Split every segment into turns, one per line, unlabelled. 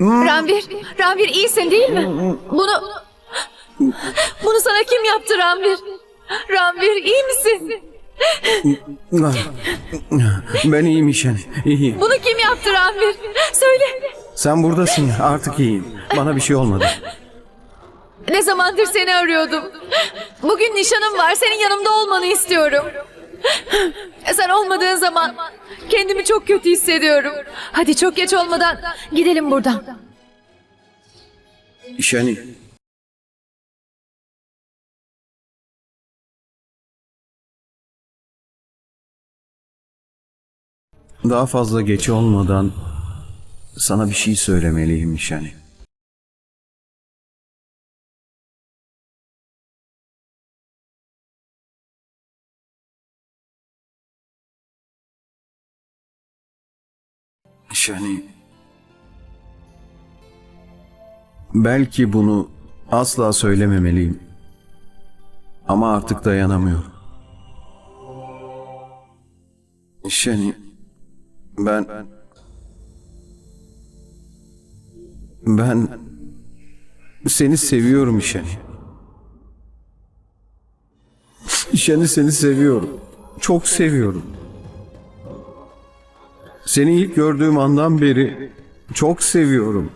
Ranvir, Ranvir iyisin değil mi? Bunu... Bunu sana kim yaptı Ranvir? Ranvir iyi misin?
Ben iyiyim İşen. İyiyim.
Bunu kim yaptı Ranvir? Söyle.
Sen buradasın artık iyiyim. Bana bir şey olmadı.
Ne zamandır seni arıyordum. Bugün nişanım var. Senin yanımda olmanı istiyorum. Sen olmadığın zaman kendimi çok kötü hissediyorum. Hadi çok geç olmadan gidelim buradan.
İşeni. Daha fazla geç olmadan sana bir şey söylemeliyim İşeni. İşeni. Belki bunu asla söylememeliyim. Ama artık dayanamıyorum. Şeni, ben... Ben... Seni seviyorum Şeni. Şeni seni seviyorum. Çok seviyorum. Seni ilk gördüğüm andan beri çok seviyorum.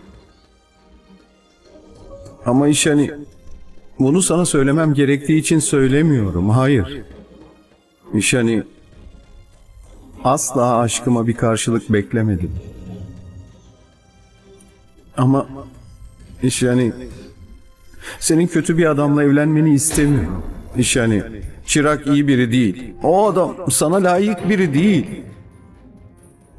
Ama iş hani bunu sana söylemem gerektiği için söylemiyorum. Hayır. İş hani asla aşkıma bir karşılık beklemedim. Ama iş yani senin kötü bir adamla evlenmeni istemiyorum. İş yani Çırak iyi biri değil. O adam sana layık biri değil.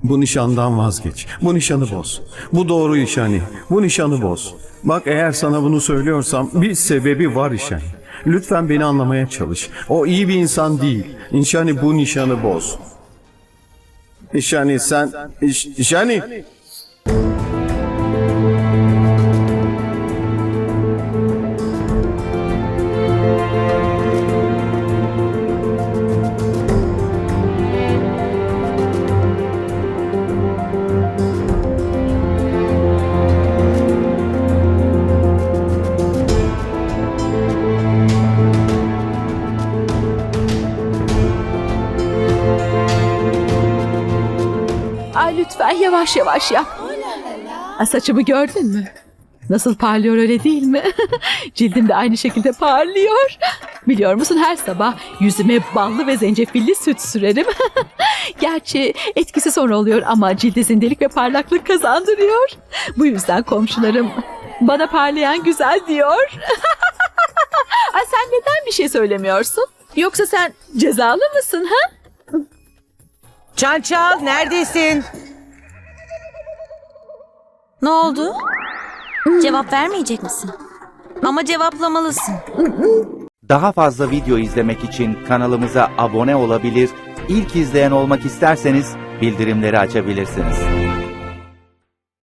Bu nişandan vazgeç. Bu nişanı boz. Bu doğru iş hani. Bu nişanı boz. Bak eğer sana bunu söylüyorsam bir sebebi var iş hani. Lütfen beni anlamaya çalış. O iyi bir insan değil. İnşani bu nişanı boz. İşani sen... İş, İşani...
lütfen yavaş yavaş yap. Saçımı gördün mü? Nasıl parlıyor öyle değil mi? Cildim de aynı şekilde parlıyor. Biliyor musun her sabah yüzüme ballı ve zencefilli süt sürerim. Gerçi etkisi sonra oluyor ama cilde zindelik ve parlaklık kazandırıyor. Bu yüzden komşularım bana parlayan güzel diyor. Ay sen neden bir şey söylemiyorsun? Yoksa sen cezalı mısın ha?
Çal çal neredesin?
Ne oldu? Cevap vermeyecek misin? Ama cevaplamalısın.
Daha fazla video izlemek için kanalımıza abone olabilir, ilk izleyen olmak isterseniz bildirimleri açabilirsiniz.